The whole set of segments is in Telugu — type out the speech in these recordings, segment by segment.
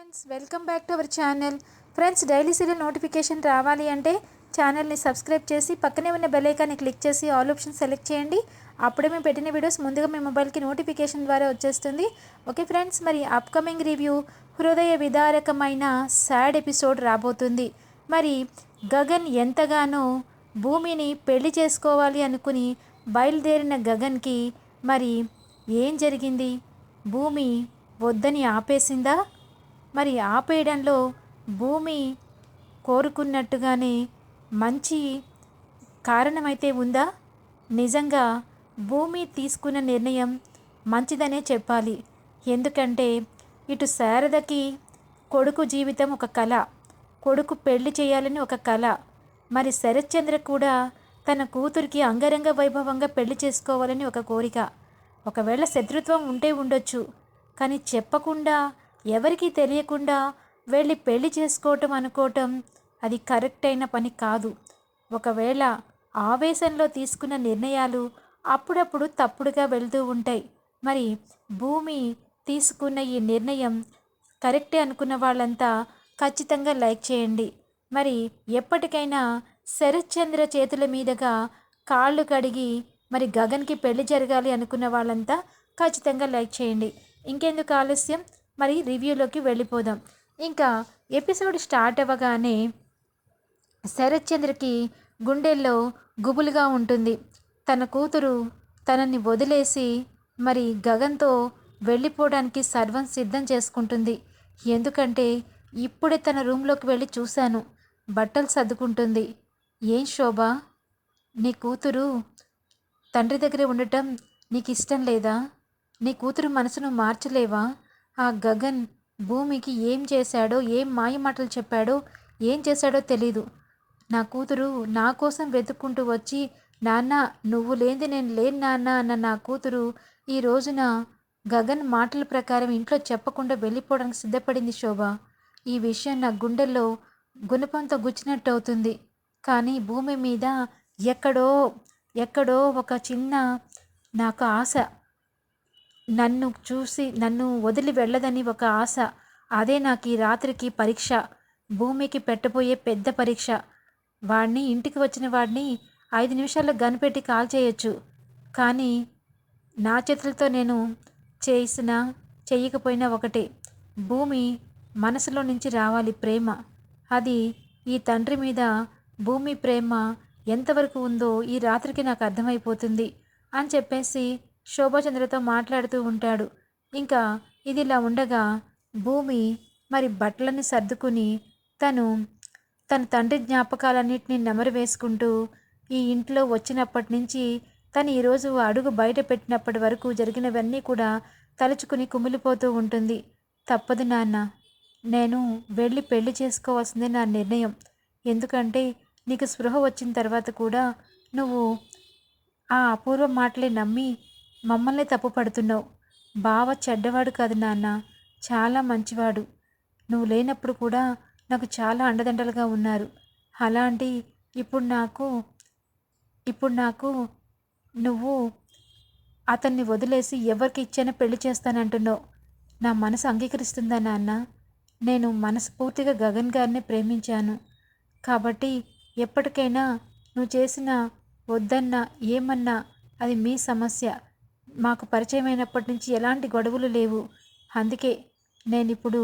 Friends welcome back to our channel. Friends daily serial notification రావాలి అంటే ఛానల్ని సబ్స్క్రైబ్ చేసి పక్కనే ఉన్న బెల్ ఐకాన్ని క్లిక్ చేసి ఆల్ ఆప్షన్ సెలెక్ట్ చేయండి. అప్పుడే మేము పెట్టిన వీడియోస్ ముందుగా మీ మొబైల్కి నోటిఫికేషన్ ద్వారా వచ్చేస్తుంది. ఓకే ఫ్రెండ్స్ మరి అప్కమింగ్ రివ్యూ హృదయ విదారకమైన సాడ్ ఎపిసోడ్ రాబోతుంది. మరి గగన్ ఎంతగానో భూమిని పెళ్ళి చేసుకోవాలి అనుకుని బయలుదేరిన గగన్కి మరి ఏం జరిగింది? భూమి వద్దని ఆపేసిందా? మరి ఆపేయడంలో భూమి కోరుకున్నట్టుగానే మంచి కారణమైతే ఉందా? నిజంగా భూమి తీసుకున్న నిర్ణయం మంచిదనే చెప్పాలి. ఎందుకంటే ఇటు శారదకి కొడుకు జీవితం ఒక కళ కొడుకు పెళ్ళి చేయాలని ఒక కళ మరి శరత్చంద్ర కూడా తన కూతురికి అంగరంగ వైభవంగా పెళ్ళి చేసుకోవాలని ఒక కోరిక. ఒకవేళ శత్రుత్వం ఉంటే ఉండొచ్చు కానీ చెప్పకుండా ఎవరికీ తెలియకుండా వెళ్ళి పెళ్ళి చేసుకోవటం అనుకోవటం అది కరెక్ట్ అయిన పని కాదు. ఒకవేళ ఆవేశంలో తీసుకున్న నిర్ణయాలు అప్పుడప్పుడు తప్పుడుగా వెళ్తూ ఉంటాయి. మరి భూమి తీసుకున్న ఈ నిర్ణయం కరెక్టే అనుకున్న వాళ్ళంతా ఖచ్చితంగా లైక్ చేయండి. మరి ఎప్పటికైనా శరత్చంద్ర చేతుల మీదుగా కాళ్ళు కడిగి మరి గగన్కి పెళ్ళి జరగాలి అనుకున్న వాళ్ళంతా ఖచ్చితంగా లైక్ చేయండి. ఇంకెందుకు ఆలస్యం? మరి రివ్యూలోకి వెళ్ళిపోదాం. ఇంకా ఎపిసోడ్ స్టార్ట్ అవ్వగానే శరత్చంద్రకి గుండెల్లో గుబులుగా ఉంటుంది. తన కూతురు తనని వదిలేసి మరి గగన్తో వెళ్ళిపోవడానికి సర్వం సిద్ధం చేసుకుంటుంది. ఎందుకంటే ఇప్పుడే తన రూమ్లోకి వెళ్ళి చూశాను. బట్టలు సర్దుకుంటుంది. ఏం శోభ? నీ కూతురు తండ్రి దగ్గరే ఉండటం నీకు ఇష్టం లేదా? నీ కూతురు మనసును మార్చలేవా? ఆ గగన్ భూమికి ఏం చేశాడో ఏం మాయ మాటలు చెప్పాడో ఏం చేశాడో తెలీదు. నా కూతురు నా కోసం వెతుక్కుంటూ వచ్చి నాన్న నువ్వు లేనిది నేను లేని నాన్న అన్న నా కూతురు ఈ రోజున గగన్ మాటల ప్రకారం ఇంట్లో చెప్పకుండా వెళ్ళిపోవడానికి సిద్ధపడింది శోభ. ఈ విషయం నా గుండెల్లో గుణపంతో గుచ్చినట్టు అవుతుంది కానీ భూమి మీద ఎక్కడో ఎక్కడో ఒక చిన్న నాకు ఆశ నన్ను చూసి నన్ను వదిలి వెళ్ళదని ఒక ఆశ. అదే నాకు ఈ రాత్రికి పరీక్ష. భూమికి పెట్టబోయే పెద్ద పరీక్ష. వాడిని ఇంటికి వచ్చిన వాడిని ఐదు నిమిషాల్లో గనిపెట్టి కాల్ చేయొచ్చు. కానీ నా చేతులతో నేను చేసిన చేయకపోయినా ఒకటే. భూమి మనసులో నుంచి రావాలి ప్రేమ. అది ఈ తండ్రి మీద భూమి ప్రేమ ఎంతవరకు ఉందో ఈ రాత్రికి నాకు అర్థమైపోతుంది అని చెప్పేసి శోభాచంద్రతో మాట్లాడుతూ ఉంటాడు. ఇంకా ఇది ఇలా ఉండగా భూమి మరి బట్టలని సర్దుకుని తను తన తండ్రి జ్ఞాపకాలన్నింటినీ నెమరు వేసుకుంటూ ఈ ఇంట్లో వచ్చినప్పటి నుంచి తను ఈరోజు అడుగు బయట పెట్టినప్పటి వరకు జరిగినవన్నీ కూడా తలుచుకుని కుమిలిపోతూ ఉంటుంది. తప్పదు నాన్న. నేను వెళ్ళి పెళ్ళి చేసుకోవాల్సిందే నా నిర్ణయం. ఎందుకంటే నీకు స్పృహ వచ్చిన తర్వాత కూడా నువ్వు ఆ అపూర్వ మాటలే నమ్మి మమ్మల్ని తప్పుపడుతున్నావు బావ చెడ్డవాడు కాదు నాన్న. చాలా మంచివాడు. నువ్వు లేనప్పుడు కూడా నాకు చాలా అండదండలుగా ఉన్నారు. అలాంటి ఇప్పుడు నాకు ఇప్పుడు నాకు నువ్వు అతన్ని వదిలేసి ఎవరికి ఇచ్చైనా పెళ్ళి చేస్తానంటున్నావు. నా మనసు అంగీకరిస్తుందా నాన్న? నేను మనస్ఫూర్తిగా గగన్ గారిని ప్రేమించాను. కాబట్టి ఎప్పటికైనా నువ్వు చేసిన వద్దన్నా ఏమన్నా అది మీ సమస్య. మాకు పరిచయమైనప్పటి నుంచి ఎలాంటి గొడవలు లేవు. అందుకే నేను ఇప్పుడు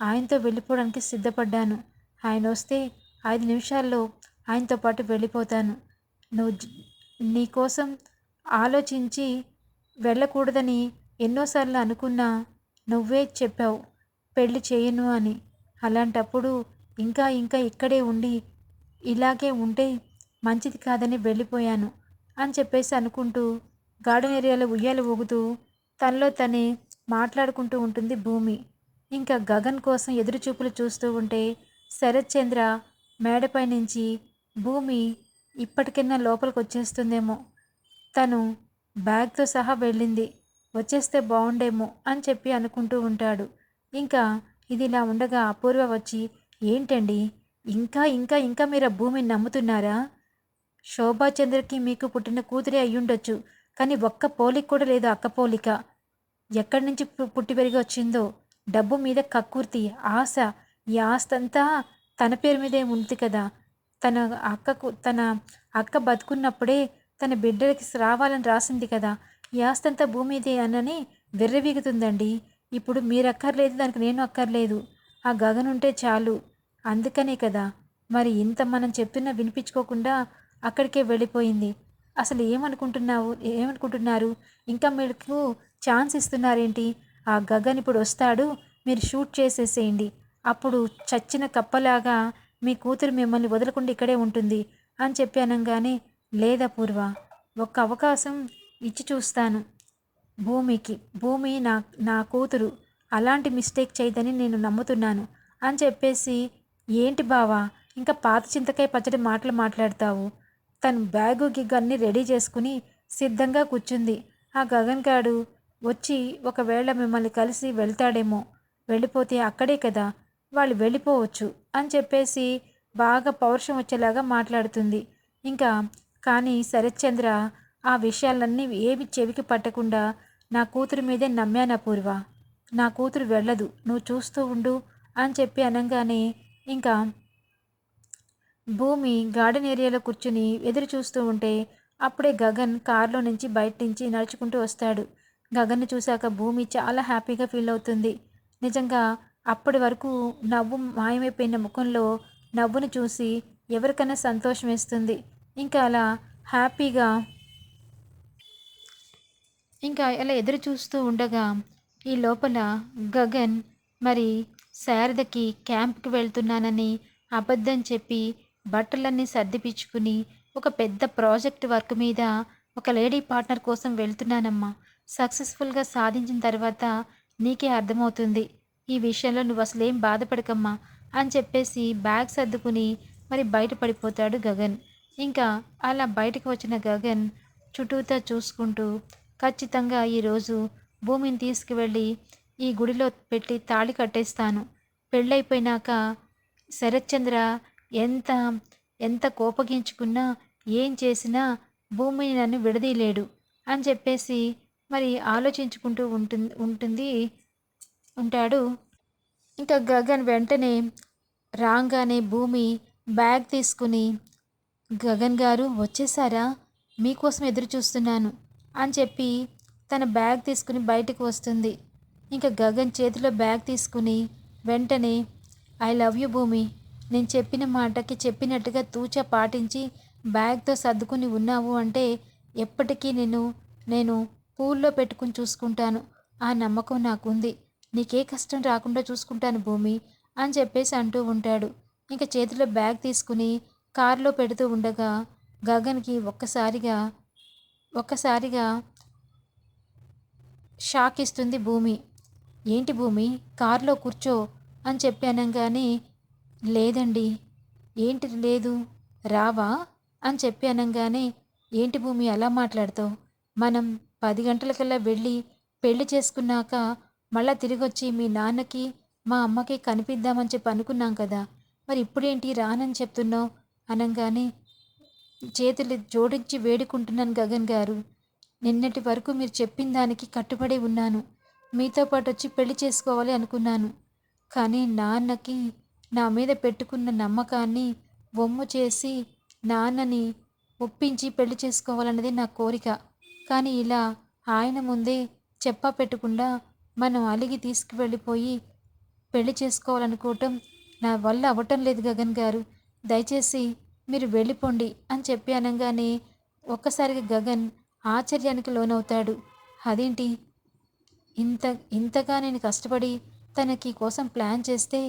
ఆయనతో వెళ్ళిపోవడానికి సిద్ధపడ్డాను. ఆయన వస్తే ఐదు నిమిషాల్లో ఆయనతో పాటు వెళ్ళిపోతాను. నువ్వు నీకోసం ఆలోచించి వెళ్ళకూడదని ఎన్నోసార్లు అనుకున్నా నువ్వే చెప్పావు పెళ్ళి చేయను అని. అలాంటప్పుడు ఇంకా ఇంకా ఇక్కడే ఉండి ఇలాగే ఉంటే మంచిది కాదని వెళ్ళిపోయాను అని చెప్పేసి అనుకుంటూ గార్డెన్ ఏరియాలో ఉయ్యాలు ఊగుతూ తనలో తనే మాట్లాడుకుంటూ ఉంటుంది భూమి. ఇంకా గగన్ కోసం ఎదురు చూపులు చూస్తూ ఉంటే శరత్చంద్ర మేడపై నుంచి భూమి ఇప్పటికైనా లోపలికి వచ్చేస్తుందేమో తను బ్యాగ్తో సహా వెళ్ళింది. వచ్చేస్తే బాగుండేమో అని చెప్పి అనుకుంటూ ఉంటాడు. ఇంకా ఇది ఇలా ఉండగా అపూర్వ వచ్చి ఏంటండి? ఇంకా ఇంకా ఇంకా మీరు ఆ భూమిని నమ్ముతున్నారా? శోభాచంద్రకి మీకు పుట్టిన కూతురే అయ్యుండొచ్చు. కానీ ఒక్క పోలిక కూడా లేదు అక్క పోలిక. ఎక్కడి నుంచి పు- పుట్టి పెరిగి వచ్చిందో డబ్బు మీద కక్కుర్తి ఆశ ఈ ఆస్తంతా తన పేరు మీదే ఉంది కదా. తన అక్కకు తన అక్క బతుకున్నప్పుడే తన బిడ్డలకి రావాలని రాసింది కదా. ఈ ఆస్తంతా భూమి ఇదే అనని వెర్రవీగుతుందండి. ఇప్పుడు మీరు అక్కర్లేదు దానికి నేను అక్కర్లేదు. ఆ గగన్ ఉంటే చాలు. అందుకనే కదా. మరి ఇంత మనం చెప్తున్నా వినిపించుకోకుండా అక్కడికే వెళ్ళిపోయింది. అసలు ఏమనుకుంటున్నావు? ఏమనుకుంటున్నారు? ఇంకా మీకు ఛాన్స్ ఇస్తున్నారేంటి? ఆ గగన్ ఇప్పుడు వస్తాడు మీరు షూట్ చేసేసేయండి. అప్పుడు చచ్చిన కప్పలాగా మీ కూతురు మిమ్మల్ని వదలకుండా ఇక్కడే ఉంటుంది అని చెప్పి అనగానే లేదా పూర్వ ఒక్క అవకాశం ఇచ్చి చూస్తాను. భూమికి భూమి నా నా కూతురు. అలాంటి మిస్టేక్ చేయదని నేను నమ్ముతున్నాను. అని చెప్పేసి ఏంటి బావా ఇంకా పాత చింతకాయ పచ్చడి మాటలు మాట్లాడతావు. తను బ్యాగు గిగ్ రెడీ చేసుకుని సిద్ధంగా కూర్చుంది. ఆ గగన్ గాడు వచ్చి ఒకవేళ మిమ్మల్ని కలిసి వెళ్తాడేమో వెళ్ళిపోతే అక్కడే కదా వాళ్ళు వెళ్ళిపోవచ్చు అని చెప్పేసి బాగా పౌరుషం వచ్చేలాగా మాట్లాడుతుంది. ఇంకా కానీ శరత్చంద్ర ఆ విషయాలన్నీ ఏమి చెవికి పట్టకుండా నా కూతురు మీదే నమ్మానా పూర్వ? నా కూతురు వెళ్ళదు నువ్వు చూస్తూ ఉండు అని చెప్పి అనగానే ఇంకా భూమి గార్డెన్ ఏరియాలో కూర్చుని ఎదురు చూస్తూ ఉంటే అప్పుడే గగన్ కారులో నుంచి బయట నుంచి నడుచుకుంటూ వస్తాడు. గగన్ని చూశాక భూమి చాలా హ్యాపీగా ఫీల్ అవుతుంది. నిజంగా అప్పటి వరకు నవ్వు మాయమైపోయిన ముఖంలో నవ్వును చూసి ఎవరికైనా సంతోషం వేస్తుంది. ఇంకా అలా హ్యాపీగా ఇంకా ఇలా ఎదురు చూస్తూ ఉండగా ఈ లోపల గగన్ మరి శారదకి క్యాంప్కి వెళ్తున్నానని అబద్ధం చెప్పి బట్టలన్నీ సర్దిపించుకుని ఒక పెద్ద ప్రాజెక్ట్ వర్క్ మీద ఒక లేడీ పార్ట్నర్ కోసం వెళ్తున్నానమ్మా. సక్సెస్ఫుల్గా సాధించిన తర్వాత నీకే అర్థమవుతుంది. ఈ విషయంలో నువ్వు అసలేం బాధపడకమ్మా అని చెప్పేసి బ్యాగ్ సర్దుకుని మరి బయటపడిపోతాడు గగన్. ఇంకా అలా బయటకు వచ్చిన గగన్ చుట్టూతా చూసుకుంటూ ఖచ్చితంగా ఈరోజు భూమిని తీసుకువెళ్ళి ఈ గుడిలో పెట్టి తాళి కట్టేస్తాను. పెళ్ళైపోయినాక శరత్చంద్ర ఎంత ఎంత కోపగించుకున్నా ఏం చేసినా భూమిని నన్ను విడదీయలేడు అని చెప్పేసి మరి ఆలోచించుకుంటూ ఉంటుంది ఉంటుంది ఉంటాడు. ఇంకా గగన్ వెంటనే రాగానే భూమి బ్యాగ్ తీసుకుని గగన్ గారు వచ్చేసారా? మీకోసం ఎదురు చూస్తున్నాను అని చెప్పి తన బ్యాగ్ తీసుకుని బయటకు వస్తుంది. ఇంకా గగన్ చేతిలో బ్యాగ్ తీసుకుని వెంటనే ఐ లవ్ యూ భూమి. నేను చెప్పిన మాటకి చెప్పినట్టుగా తూచ పాటించి బ్యాగ్తో సర్దుకుని ఉన్నావు అంటే ఎప్పటికీ నేను నేను పూల్లో పెట్టుకుని చూసుకుంటాను. ఆ నమ్మకం నాకుంది. నీకే కష్టం రాకుండా చూసుకుంటాను భూమి అని చెప్పేసి అంటూ ఉంటాడు. ఇంకా చేతిలో బ్యాగ్ తీసుకుని కారులో పెడుతూ ఉండగా గగన్కి ఒక్కసారిగా ఒక్కసారిగా షాక్ ఇస్తుంది భూమి. ఏంటి భూమి కారులో కూర్చో అని చెప్పి అనగానే లేదండి. ఏంటి లేదు? రావా? అని చెప్పి అనగానే ఏంటి భూమి అలా మాట్లాడతావు? మనం పది గంటలకల్లా వెళ్ళి పెళ్ళి చేసుకున్నాక మళ్ళా తిరిగొచ్చి మీ నాన్నకి మా అమ్మకి కనిపిద్దామని చెప్పి అనుకున్నాం కదా. మరి ఇప్పుడేంటి రానని చెప్తున్నావు? అనగానే చేతులు జోడించి వేడుకుంటున్నాను గగన్ గారు. నిన్నటి వరకు మీరు చెప్పిన దానికి కట్టుబడి ఉన్నాను. మీతో పాటు వచ్చి పెళ్ళి చేసుకోవాలి అనుకున్నాను. కానీ నాన్నకి నా మీద పెట్టుకున్న నమ్మకాన్ని బొమ్ము చేసి నాన్నని ఒప్పించి పెళ్ళి చేసుకోవాలన్నది నా కోరిక. కానీ ఇలా ఆయన ముందే చెప్పా పెట్టకుండా మనం అలిగి తీసుకువెళ్ళిపోయి పెళ్ళి చేసుకోవాలనుకోవటం నా వల్ల అవ్వటం లేదు గగన్ గారు. దయచేసి మీరు వెళ్ళిపోండి అని చెప్పి అనగానే ఒక్కసారిగా గగన్ ఆశ్చర్యానికి లోనవుతాడు. అదేంటి? ఇంత ఇంతగా నేను కష్టపడి తనకి కోసం ప్లాన్ చేస్తే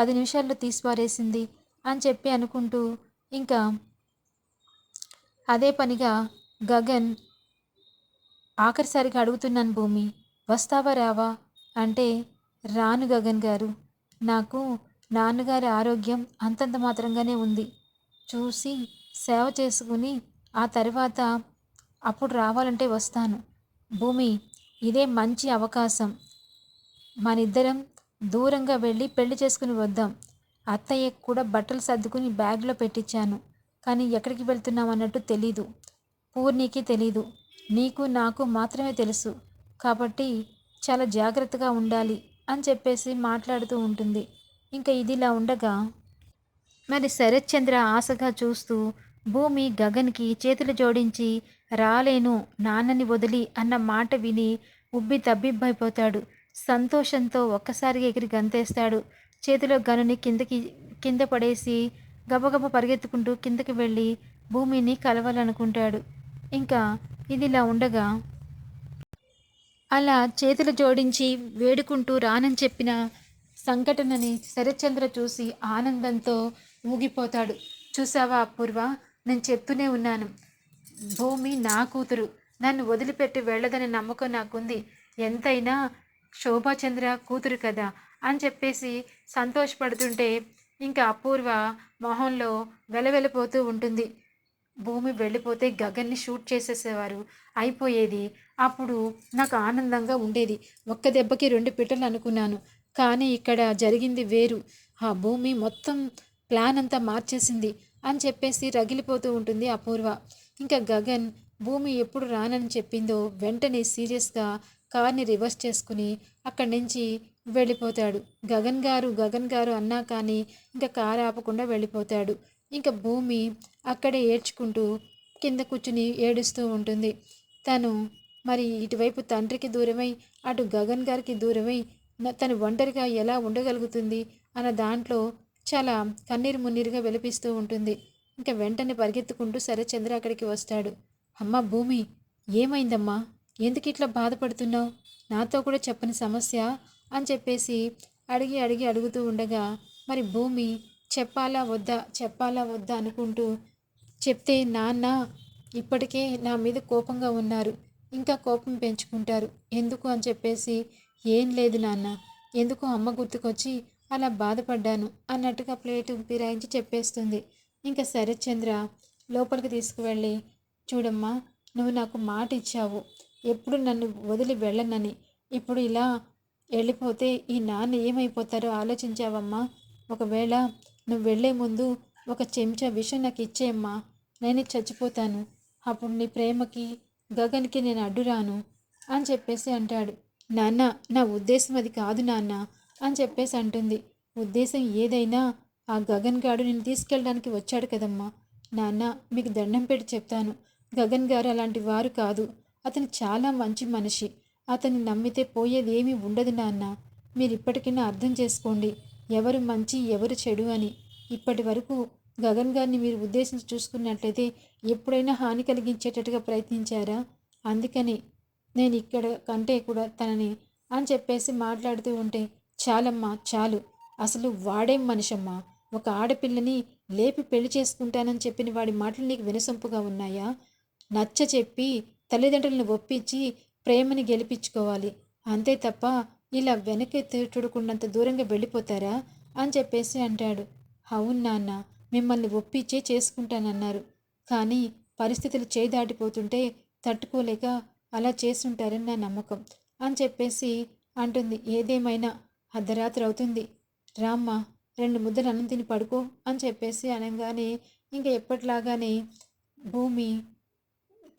పది నిమిషాల్లో తీసిపారేసింది అని చెప్పి అనుకుంటూ ఇంకా అదే పనిగా గగన్ ఆఖరిసారిగా అడుగుతున్నాను భూమి వస్తావా రావా? అంటే రాను గగన్ గారు. నాకు నాన్నగారి ఆరోగ్యం అంతంత మాత్రంగానే ఉంది. చూసి సేవ చేసుకుని ఆ తర్వాత అప్పుడు రావాలంటే వస్తాను. భూమి ఇదే మంచి అవకాశం. మనిద్దరం దూరంగా వెళ్ళి పెళ్ళి చేసుకుని వద్దాం. అత్తయ్య కూడా బట్టలు సర్దుకుని బ్యాగ్లో పెట్టించాను కానీ ఎక్కడికి వెళ్తున్నాం అన్నట్టు తెలీదు. పూర్ణికి తెలీదు. నీకు నాకు మాత్రమే తెలుసు. కాబట్టి చాలా జాగ్రత్తగా ఉండాలి అని చెప్పేసి మాట్లాడుతూ ఉంటుంది. ఇంకా ఇదిలా ఉండగా మరి శరత్చంద్ర ఆశగా చూస్తూ భూమి గగన్కి చేతులు జోడించి రాలేను నాన్నని వదిలి అన్న మాట విని ఉబ్బి తబ్బిబ్బైపోతాడు. సంతోషంతో ఒక్కసారిగా ఎగిరి గంతేస్తాడు. చేతిలో గనుని కిందకి కింద పడేసి గబగబ పరిగెత్తుకుంటూ కిందకి వెళ్ళి భూమిని కలవాలనుకుంటాడు. ఇంకా ఇదిలా ఉండగా అలా చేతులు జోడించి వేడుకుంటూ రానని చెప్పిన సంఘటనని శరత్చంద్ర చూసి ఆనందంతో ఊగిపోతాడు. చూసావా అపూర్వ? నేను చెప్తూనే ఉన్నాను. భూమి నా కూతురు. నన్ను వదిలిపెట్టి వెళ్ళదని నమ్మకం నాకుంది. ఎంతైనా శోభాచంద్ర కూతురు కదా అని చెప్పేసి సంతోషపడుతుంటే ఇంకా అపూర్వ మొహంలో వెలవెలిపోతూ ఉంటుంది. భూమి వెళ్ళిపోతే గగన్ని షూట్ చేసేసేవారు. అయిపోయేది. అప్పుడు నాకు ఆనందంగా ఉండేది. ఒక్క దెబ్బకి రెండు పిట్టలు అనుకున్నాను. కానీ ఇక్కడ జరిగింది వేరు. ఆ భూమి మొత్తం ప్లాన్ అంతా మార్చేసింది అని చెప్పేసి రగిలిపోతూ ఉంటుంది అపూర్వ. ఇంకా గగన్ భూమి ఎప్పుడు రానని చెప్పిందో వెంటనే సీరియస్గా కార్ని రివర్స్ చేసుకుని అక్కడి నుంచి వెళ్ళిపోతాడు. గగన్ గారు గగన్ గారు అన్నా కానీ ఇంకా కారు ఆపకుండా వెళ్ళిపోతాడు. ఇంకా భూమి అక్కడే ఏడ్చుకుంటూ కింద కూర్చుని ఏడుస్తూ ఉంటుంది. తను మరి ఇటువైపు తండ్రికి దూరమై అటు గగన్ గారికి దూరమై తను ఒంటరిగా ఎలా ఉండగలుగుతుంది అన్న దాంట్లో చాలా కన్నీరు మున్నీరుగా వెలిపిస్తూ ఉంటుంది. ఇంకా వెంటనే పరిగెత్తుకుంటూ సరే చంద్ర అక్కడికి వస్తాడు. అమ్మ భూమి ఏమైందమ్మా? ఎందుకు ఇట్లా బాధపడుతున్నావు? నాతో కూడా చెప్పని సమస్య అని చెప్పేసి అడిగి అడిగి అడుగుతూ ఉండగా మరి భూమి చెప్పాలా వద్దా? చెప్పాలా వద్దా అనుకుంటూ చెప్తే నాన్న ఇప్పటికే నా మీద కోపంగా ఉన్నారు. ఇంకా కోపం పెంచుకుంటారు. ఎందుకు అని చెప్పేసి ఏం లేదు నాన్న. ఎందుకు అమ్మ గుర్తుకొచ్చి అలా బాధపడ్డాను అన్నట్టుగా ప్లేటు పిరాయించి చెప్పేస్తుంది. ఇంకా శరత్చంద్ర లోపలికి తీసుకువెళ్ళి చూడమ్మా నువ్వు నాకు మాట ఇచ్చావు ఎప్పుడు నన్ను వదిలి వెళ్ళనని. ఇప్పుడు ఇలా వెళ్ళిపోతే ఈ నాన్న ఏమైపోతారో ఆలోచించావమ్మా. ఒకవేళ నువ్వు వెళ్ళే ముందు ఒక చెంచా విషం నాకు ఇచ్చేయమ్మా నేను చచ్చిపోతాను. అప్పుడు నీ ప్రేమకి గగన్కి నేను అడ్డురాను అని చెప్పేసి అంటాడు. నాన్న నా ఉద్దేశం అది కాదు నాన్న అని చెప్పేసి అంటుంది. ఉద్దేశం ఏదైనా ఆ గగన్ గాడు నేను తీసుకెళ్ళడానికి వచ్చాడు కదమ్మా. నాన్న మీకు దండం పెట్టి చెప్తాను. గగన్ గారు అలాంటి వారు కాదు. అతను చాలా మంచి మనిషి. అతన్ని నమ్మితే పోయేది ఏమీ ఉండదు నాన్న. మీరు ఇప్పటికైనా అర్థం చేసుకోండి. ఎవరు మంచి ఎవరు చెడు అని. ఇప్పటి వరకు గగన్ గారిని మీరు ఉద్దేశించి చూసుకున్నట్లయితే ఎప్పుడైనా హాని కలిగించేటట్టుగా ప్రయత్నించారా? అందుకని నేను ఇక్కడ కంటే కూడా తనని అని చెప్పేసి మాట్లాడుతూ ఉంటే చాలమ్మా చాలు. అసలు వాడేం మనిషమ్మా? ఒక ఆడపిల్లని లేపి పెళ్ళి చేసుకుంటానని చెప్పిన వాడి మాటలు నీకు వినసొంపుగా ఉన్నాయా? నచ్చ చెప్పి తల్లిదండ్రులను ఒప్పించి ప్రేమని గెలిపించుకోవాలి. అంతే తప్ప ఇలా వెనక్కి తుడుకున్నంత దూరంగా వెళ్ళిపోతారా అని చెప్పేసి అంటాడు. అవును నాన్న మిమ్మల్ని ఒప్పించే చేసుకుంటానన్నారు. కానీ పరిస్థితులు చేయి దాటిపోతుంటే తట్టుకోలేక అలా చేసుంటారని నా నమ్మకం అని చెప్పేసి అంటుంది. ఏదేమైనా అర్ధరాత్రి అవుతుంది. రామ్మ రెండు ముద్దలు అన్నం తిని పడుకో అని చెప్పేసి అనగానే ఇంకా ఎప్పటిలాగానే భూమి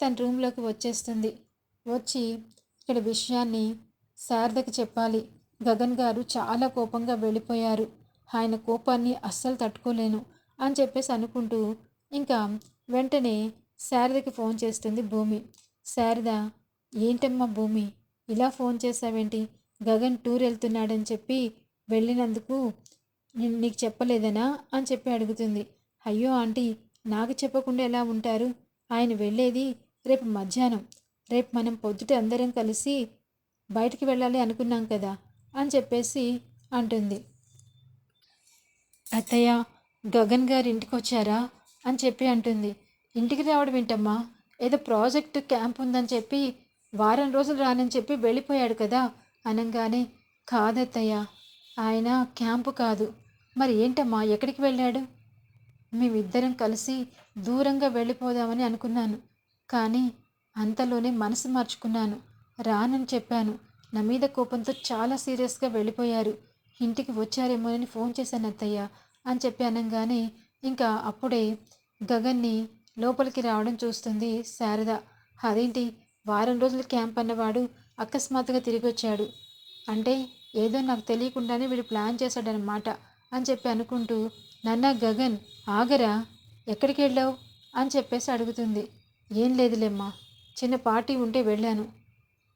తన రూమ్లోకి వచ్చేస్తుంది. వచ్చి ఇక్కడ విషయాన్ని శారదకి చెప్పాలి. గగన్ గారు చాలా కోపంగా వెళ్ళిపోయారు. ఆయన కోపాన్ని అస్సలు తట్టుకోలేను అని చెప్పేసి అనుకుంటూ ఇంకా వెంటనే శారదకి ఫోన్ చేస్తుంది భూమి. శారద ఏంటమ్మా భూమి ఇలా ఫోన్ చేసావేంటి గగన్ టూర్ వెళ్తున్నాడని చెప్పి వెళ్ళినందుకు నీకు చెప్పలేదనా? అని చెప్పి అడుగుతుంది. అయ్యో ఆంటీ నాకు చెప్పకుండా ఎలా ఉంటారు? ఆయన వెళ్ళేది రేపు మధ్యాహ్నం. రేపు మనం పొద్దుట అందరం కలిసి బయటికి వెళ్ళాలి అనుకున్నాం కదా అని చెప్పేసి అంటుంది. అత్తయ్య గగన్ గారు ఇంటికి వచ్చారా అని చెప్పి అంటుంది. ఇంటికి రావడం ఏంటమ్మా? ఏదో ప్రాజెక్ట్ క్యాంప్ ఉందని చెప్పి వారం రోజులు రానని చెప్పి వెళ్ళిపోయాడు కదా అనగానే. కాదత్తయ్య ఆయన క్యాంపు కాదు. మరి ఏంటమ్మా? ఎక్కడికి వెళ్ళాడు? మేమిద్దరం కలిసి దూరంగా వెళ్ళిపోదామని అనుకున్నాను. కానీ అంతలోనే మనసు మార్చుకున్నాను. రానని చెప్పాను. నా మీద కోపంతో చాలా సీరియస్గా వెళ్ళిపోయారు. ఇంటికి వచ్చారేమోనని ఫోన్ చేశాను అత్తయ్య అని చెప్పి అనగానే ఇంకా అప్పుడే గగన్ని లోపలికి రావడం చూస్తుంది శారద. అదేంటి? వారం రోజుల క్యాంప్ అన్నవాడు అకస్మాత్తుగా తిరిగి వచ్చాడు. అంటే ఏదో నాకు తెలియకుండానే వీడు ప్లాన్ చేశాడనమాట అని చెప్పి అనుకుంటూ నన్న గగన్ ఆగరా? ఎక్కడికి వెళ్ళావు? అని చెప్పేసి అడుగుతుంది. ఏం లేదులేమ్మా. చిన్న పార్టీ ఉంటే వెళ్ళాను.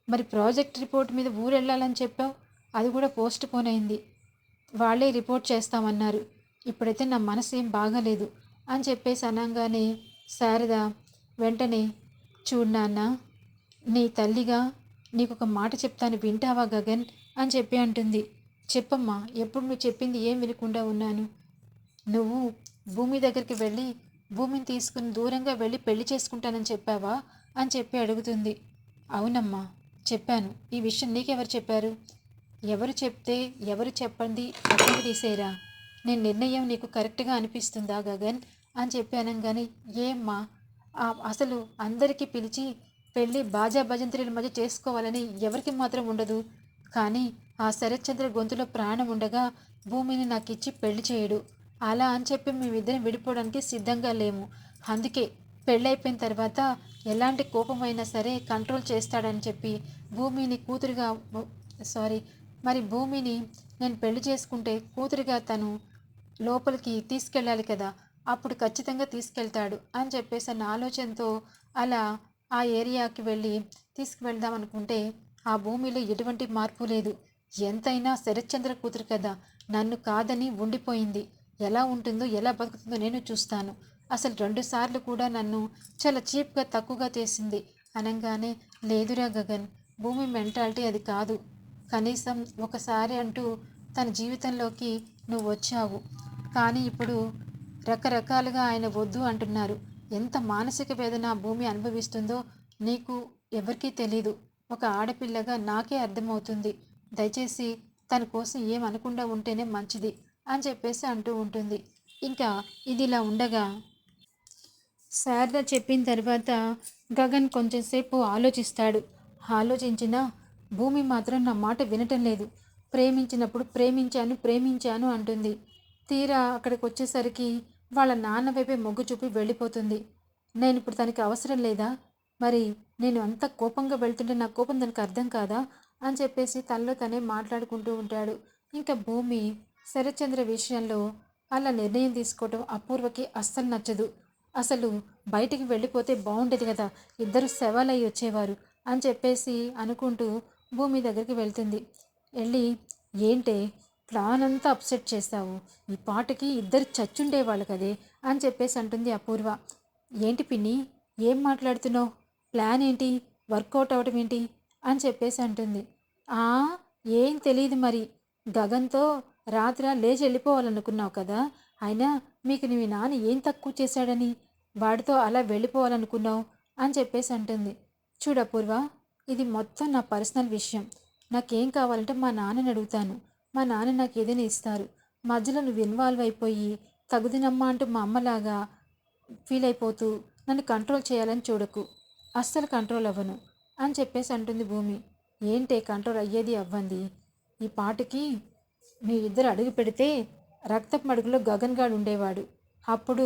మరి ప్రాజెక్ట్ రిపోర్ట్ మీద ఊరు వెళ్ళాలని చెప్పావు? అది కూడా పోస్ట్ పోన్ అయింది. వాళ్ళే రిపోర్ట్ చేస్తామన్నారు. ఇప్పుడైతే నా మనసు ఏం బాగాలేదు అని చెప్పేసి అనగానే శారద వెంటనే చూడు నాన్న నీ తల్లిగా నీకు ఒక మాట చెప్తాను వింటావా గగన్? అని చెప్పి అంటుంది. చెప్పమ్మా ఎప్పుడు నువ్వు చెప్పింది ఏం వినకుండా ఉన్నాను. నువ్వు భూమి దగ్గరికి వెళ్ళి భూమిని తీసుకుని దూరంగా వెళ్ళి పెళ్ళి చేసుకుంటానని చెప్పావా? అని చెప్పి అడుగుతుంది. అవునమ్మా చెప్పాను. ఈ విషయం నీకెవరు చెప్పారు? ఎవరు చెప్తే ఎవరు చెప్పండి పక్కకు తీసేరా. నేను నిర్ణయం నీకు కరెక్ట్గా అనిపిస్తుందా గగన్? అని చెప్పి అనగానే ఏమ్మా అసలు అందరికీ పిలిచి పెళ్ళి బాజా భజంత్రుల మధ్య చేసుకోవాలని ఎవరికి మాత్రం ఉండదు. కానీ ఆ శరత్చంద్ర గొంతులో ప్రాణం ఉండగా భూమిని నాకు ఇచ్చి పెళ్ళి చేయడు. అలా అని చెప్పి మేమిద్దరం విడిపోవడానికి సిద్ధంగా లేము. అందుకే పెళ్ళైపోయిన తర్వాత ఎలాంటి కోపమైనా సరే కంట్రోల్ చేస్తాడని చెప్పి భూమిని కూతురుగా సారీ మరి భూమిని నేను పెళ్ళి చేసుకుంటే కూతురుగా తను లోపలికి తీసుకెళ్ళాలి కదా అప్పుడు ఖచ్చితంగా తీసుకెళ్తాడు అని చెప్పేసి అన్న ఆలోచనతో అలా ఆ ఏరియాకి వెళ్ళి తీసుకువెళ్దాం అనుకుంటే ఆ భూమిలో ఎటువంటి మార్పు లేదు. ఎంతైనా శరత్చంద్ర కూతురు కదా నన్ను కాదని ఉండిపోయింది. ఎలా ఉంటుందో ఎలా బతుకుతుందో నేను చూస్తాను. అసలు రెండు సార్లు కూడా నన్ను చాలా చీప్గా తక్కువగా చేసింది. అనగానే లేదురా గగన్ భూమి మెంటాలిటీ అది కాదు. కనీసం ఒకసారి అంటూ తన జీవితంలోకి నువ్వు వచ్చావు. కానీ ఇప్పుడు రకరకాలుగా ఆయన వద్దు అంటున్నారు. ఎంత మానసిక వేదన భూమి అనుభవిస్తుందో నీకు ఎవరికీ తెలీదు. ఒక ఆడపిల్లగా నాకే అర్థమవుతుంది. దయచేసి తన కోసం ఏం అనుకుండా ఉంటేనే మంచిది. అని చెప్పేసి అంటూ ఉంటుంది. ఇంకా ఇది ఇలా ఉండగా శారద చెప్పిన తర్వాత గగన్ కొంచెంసేపు ఆలోచిస్తాడు. ఆలోచించిన భూమి మాత్రం నా మాట వినటం లేదు. ప్రేమించినప్పుడు ప్రేమించాను ప్రేమించాను అంటుంది. తీరా అక్కడికి వచ్చేసరికి వాళ్ళ నాన్న వైపే మొగ్గు చూపి వెళ్ళిపోతుంది. నేను ఇప్పుడు తనకి అవసరం లేదా? మరి నేను అంత కోపంగా వెళ్తుంటే నా కోపం తనకు అర్థం కాదా? అని చెప్పేసి తనలో తనే మాట్లాడుకుంటూ ఉంటాడు. ఇంకా భూమి శరత్చంద్ర విషయంలో అలా నిర్ణయం తీసుకోవటం అపూర్వకి అస్సలు నచ్చదు. అసలు బయటికి వెళ్ళిపోతే బాగుండేది కదా ఇద్దరు శవాలయ్యి వచ్చేవారు అని చెప్పేసి అనుకుంటూ భూమి దగ్గరికి వెళ్తుంది. వెళ్ళి ఏంటే ప్లాన్ అంతా అప్సెట్ చేస్తావు ఈ పాటకి ఇద్దరు చచ్చుండేవాళ్ళు కదే అని చెప్పేసి అంటుంది అపూర్వ. ఏంటి పిన్ని ఏం మాట్లాడుతున్నావు? ప్లాన్ ఏంటి? వర్కౌట్ అవడం ఏంటి? అని చెప్పేసి అంటుంది. ఏం తెలియదు మరి. గగన్తో రాత్ర లేచి వెళ్ళిపోవాలనుకున్నావు కదా? అయినా మీకు నీ నాన్న ఏం తక్కువ చేశాడని? వాడితో అలా వెళ్ళిపోవాలనుకున్నావు అని చెప్పేసి అంటుంది. చూడపూర్వ ఇది మొత్తం నా పర్సనల్ విషయం. నాకేం కావాలంటే మా నాన్నని అడుగుతాను. మా నాన్న నాకు ఏదైనా ఇస్తారు. మధ్యలో నువ్వు ఇన్వాల్వ్ అయిపోయి తగుదినమ్మా అంటూ మా అమ్మలాగా ఫీల్ అయిపోతూ నన్ను కంట్రోల్ చేయాలని చూడకు. అస్సలు కంట్రోల్ అవ్వను అని చెప్పేసి అంటుంది భూమి. ఏంటే కంట్రోల్ అయ్యేది అవ్వంది? ఈ పాటకి మీ ఇద్దరు అడుగు పెడితే రక్తపు మడుగులో గగన్ గాడు ఉండేవాడు. అప్పుడు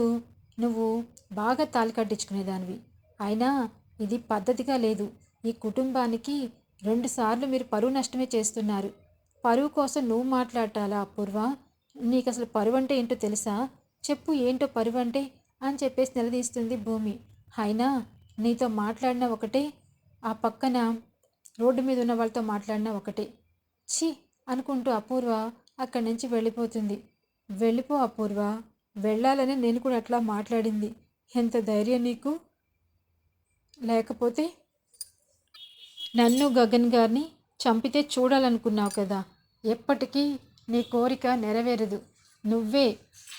నువ్వు బాగా తాలికట్టించుకునేదానివి అయినా ఇది పద్ధతిగా లేదు. ఈ కుటుంబానికి రెండుసార్లు మీరు పరువు నష్టమే చేస్తున్నారు. పరువు కోసం నువ్వు మాట్లాడాలా అపూర్వ? నీకు అసలు పరువు అంటే ఏంటో తెలుసా? చెప్పు ఏంటో పరువు అంటే అని చెప్పేసి నిలదీస్తుంది భూమి. అయినా నీతో మాట్లాడిన ఒకటే ఆ పక్కన రోడ్డు మీద ఉన్న వాళ్ళతో మాట్లాడిన ఒకటే. ఛీ! అనుకుంటూ అపూర్వ అక్కడి నుంచి వెళ్ళిపోతుంది. వెళ్ళిపో అపూర్వ వెళ్ళాలని నేను కూడా అట్లా మాట్లాడింది. ఎంత ధైర్యం నీకు? లేకపోతే నన్ను గగన్ గారిని చంపితే చూడాలనుకున్నావు కదా. ఎప్పటికీ నీ కోరిక నెరవేరదు. నువ్వే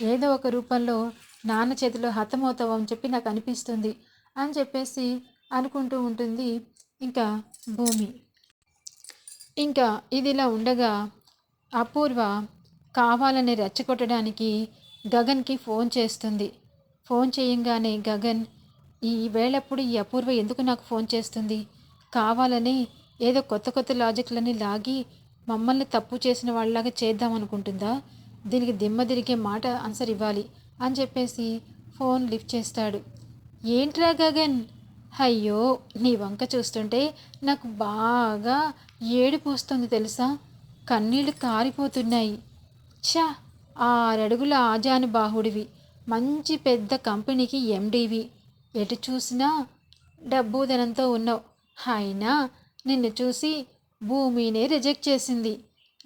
ఏదో ఒక రూపంలో నాన్న చేతిలో హతమవుతావు అని చెప్పి నాకు అనిపిస్తుంది అని చెప్పేసి అనుకుంటూ ఉంటుంది ఇంకా భూమి. ఇంకా ఇదిలా ఉండగా అపూర్వ కావాలని రెచ్చగొట్టడానికి గగన్కి ఫోన్ చేస్తుంది. ఫోన్ చేయంగానే గగన్ ఈ వేళప్పుడు ఈ అపూర్వ ఎందుకు నాకు ఫోన్ చేస్తుంది? కావాలని ఏదో కొత్త కొత్త లాజిక్లని లాగి మమ్మల్ని తప్పు చేసిన వాళ్ళలాగా చేద్దాం అనుకుంటుందా? దీనికి దిమ్మ తిరిగే మాట ఆన్సర్ ఇవ్వాలి అని చెప్పేసి ఫోన్ లిఫ్ట్ చేస్తాడు. ఏంట్రా గగన్? అయ్యో నీ వంక చూస్తుంటే నాకు బాగా ఏడుపు వస్తుంది తెలుసా? కన్నీళ్ళు కారిపోతున్నాయి. ఛా ఆరడుగుల ఆజానుబాహుడివి. మంచి పెద్ద కంపెనీకి ఎండీవి. ఎటు చూసినా డబ్బుదనంతో ఉన్నావు. అయినా నిన్ను చూసి భూమినే రిజెక్ట్ చేసింది.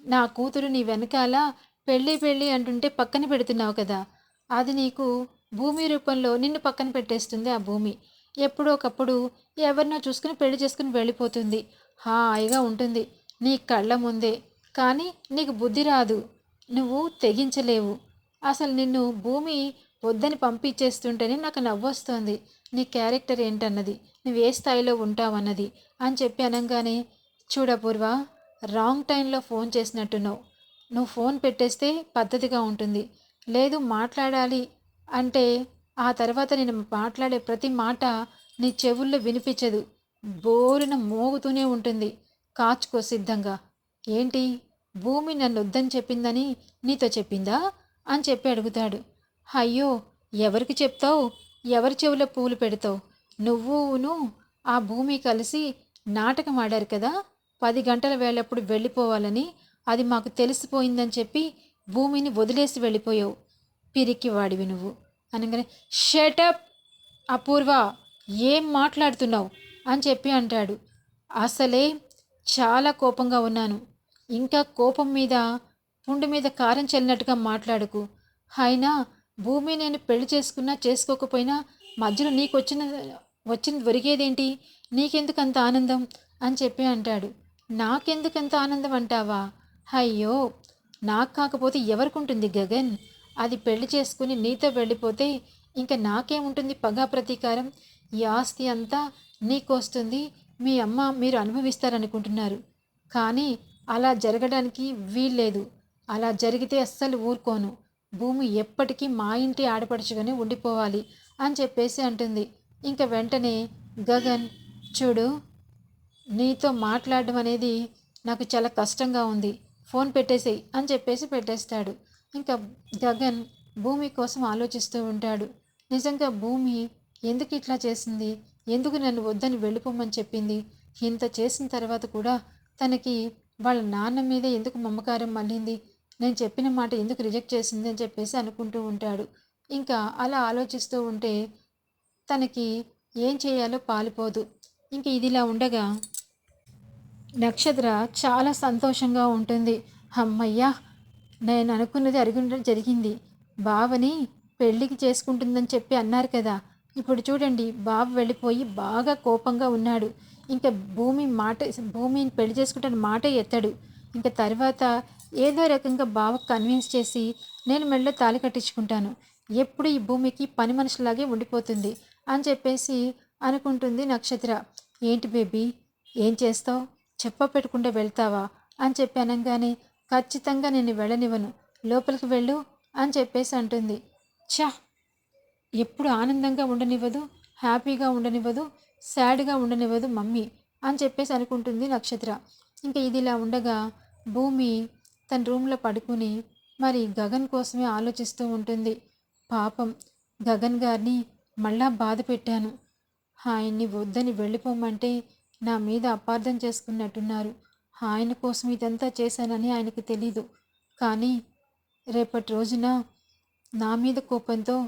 నా కూతురు నీ వెనకాల పెళ్ళి పెళ్ళి అంటుంటే పక్కన పెడుతున్నావు కదా. అది నీకు భూమి రూపంలో నిన్ను పక్కన పెట్టేస్తుంది ఆ భూమి. ఎప్పుడో ఒకప్పుడు ఎవరినో చూసుకుని పెళ్ళి చేసుకుని వెళ్ళిపోతుంది. హాయిగా ఉంటుంది. నీ కళ్ళ ముందే. కానీ నీకు బుద్ధి రాదు. నువ్వు తెగించలేవు. అసలు నిన్ను భూమి వద్దని పంపించేస్తుంటేనే నాకు నవ్వొస్తోంది. నీ క్యారెక్టర్ ఏంటన్నది? నువ్వు ఏ స్థాయిలో ఉంటావన్నది? అని చెప్పి అనగానే చూడపూర్వ రాంగ్ టైంలో ఫోన్ చేసినట్టున్నావు. నువ్వు ఫోన్ పెట్టేస్తే పద్ధతిగా ఉంటుంది. లేదు మాట్లాడాలి అంటే ఆ తర్వాత నేను మాట్లాడే ప్రతి మాట నీ చెవుల్లో వినిపించదు. బోరున మోగుతూనే ఉంటుంది. కాచుకో సిద్ధంగా. ఏంటి? భూమి నన్ను వద్దని చెప్పిందని నీతో చెప్పిందా? అని చెప్పి అడుగుతాడు. అయ్యో ఎవరికి చెప్తావు? ఎవరి చెవులో పూలు పెడతావు? నువ్వును ఆ భూమి కలిసి నాటకం ఆడారు కదా? పది గంటల వేళప్పుడు వెళ్ళిపోవాలని అది మాకు తెలిసిపోయిందని చెప్పి భూమిని వదిలేసి వెళ్ళిపోయావు. పిరికి వాడివి నువ్వు. అనగానే షటప్ అపూర్వ ఏం మాట్లాడుతున్నావు? అని చెప్పి అంటాడు. అసలే చాలా కోపంగా ఉన్నాను. ఇంకా కోపం మీద పుండు మీద కారం చల్లినట్టుగా మాట్లాడుకు. అయినా భూమి నేను పెళ్ళి చేసుకున్నా చేసుకోకపోయినా మధ్యలో నీకు వచ్చిన వచ్చింది ఒరిగేదేంటి? నీకెందుకు అంత ఆనందం? అని చెప్పి అంటాడు. నాకెందుకు అంత ఆనందం అంటావా? అయ్యో నాకు కాకపోతే ఎవరికి ఉంటుంది గగన్? అది పెళ్ళి చేసుకుని నీతో వెళ్ళిపోతే ఇంకా నాకేముంటుంది పగా ప్రతీకారం? ఈ ఆస్తి అంతా నీకొస్తుంది మీ అమ్మ మీరు అనుభవిస్తారనుకుంటున్నారు. కానీ అలా జరగడానికి వీల్లేదు. అలా జరిగితే అస్సలు ఊరుకోను. భూమి ఎప్పటికీ మా ఇంటి ఆడపడుచుగానే ఉండిపోవాలి అని చెప్పేసి అంటుంది. ఇంకా వెంటనే గగన్ చూడు నీతో మాట్లాడడం అనేది నాకు చాలా కష్టంగా ఉంది. ఫోన్ పెట్టేసేయి అని చెప్పేసి పెట్టేస్తాడు. ఇంకా గగన్ భూమి కోసం ఆలోచిస్తూ ఉంటాడు. నిజంగా భూమి ఎందుకు ఇట్లా చేసింది? ఎందుకు నన్ను వద్దని వెళ్ళిపోమని చెప్పింది? ఇంత చేసిన తర్వాత కూడా తనకి వాళ్ళ నాన్న మీద ఎందుకు మమకారం మళ్ళింది? నేను చెప్పిన మాట ఎందుకు రిజెక్ట్ చేసింది అని చెప్పేసి అనుకుంటూ ఉంటాడు. ఇంకా అలా ఆలోచిస్తూ ఉంటే తనకి ఏం చేయాలో పాలిపోదు. ఇంక ఇదిలా ఉండగా నక్షత్ర చాలా సంతోషంగా ఉంటుంది. అమ్మయ్యా నేను అనుకున్నది అరుగుండడం జరిగింది. బావని పెళ్ళికి చేసుకుంటుందని చెప్పి అన్నారు కదా. ఇప్పుడు చూడండి బాబు వెళ్ళిపోయి బాగా కోపంగా ఉన్నాడు. ఇంకా భూమి మాట భూమిని పెళ్ళి చేసుకుంటాను మాట ఎత్తాడు. ఇంకా తర్వాత ఏదో రకంగా బావ కన్విన్స్ చేసి నేను మెళ్ళో తాళి కట్టించుకుంటాను. ఎప్పుడు ఈ భూమికి పని మనుషులాగే ఉండిపోతుంది అని చెప్పేసి అనుకుంటుంది నక్షత్ర. ఏంటి బేబీ? ఏం చేస్తావు? చెప్ప పెట్టకుండా వెళ్తావా? అని చెప్పి అనగానే ఖచ్చితంగా నేను వెళ్ళనివ్వను. లోపలికి వెళ్ళు అని చెప్పేసి అంటుంది. ఛా! ఎప్పుడు ఆనందంగా ఉండనివ్వదు హ్యాపీగా ఉండనివ్వదు సాడ్గా ఉండనివ్వదు మమ్మీ అని చెప్పేసి అనుకుంటుంది నక్షత్ర. ఇంకా ఇది ఇలా ఉండగా భూమి తన రూమ్లో పడుకుని మరి గగన్ కోసమే ఆలోచిస్తూ ఉంటుంది. పాపం గగన్ గారిని మళ్ళా బాధ పెట్టాను. ఆయన్ని వద్దని వెళ్ళిపోమంటే నా మీద అపార్థం చేసుకున్నట్టున్నారు. ఆయన కోసం ఇదంతా చేశానని ఆయనకి తెలీదు. కానీ రేపటి రోజున నా మీద కోపంతో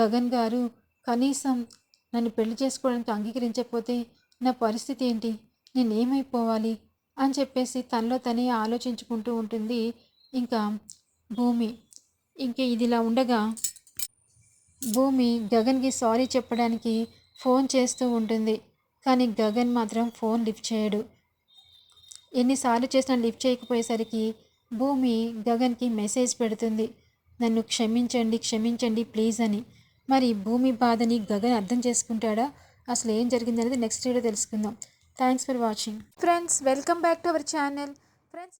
గగన్ గారు కనీసం నన్ను పెళ్ళి చేసుకోవడానికి అంగీకరించకపోతే నా పరిస్థితి ఏంటి? నేనేమైపోవాలి? అని చెప్పేసి తనలో తనే ఆలోచించుకుంటూ ఉంటుంది ఇంకా భూమి. ఇంక ఇదిలా ఉండగా భూమి గగన్కి సారీ చెప్పడానికి ఫోన్ చేస్తూ ఉంటుంది. కానీ గగన్ మాత్రం ఫోన్ లిఫ్ట్ చేయడు. ఎన్నిసార్లు చేసినా లిఫ్ట్ చేయకపోయేసరికి భూమి గగన్కి మెసేజ్ పెడుతుంది. నన్ను క్షమించండి క్షమించండి ప్లీజ్ అని. మరి భూమి బాధని గగన్ అర్థం చేసుకుంటాడా? అసలు ఏం జరిగిందనేది నెక్స్ట్ వీడియో తెలుసుకుందాం. Thanks for watching. Friends welcome back to our channel friends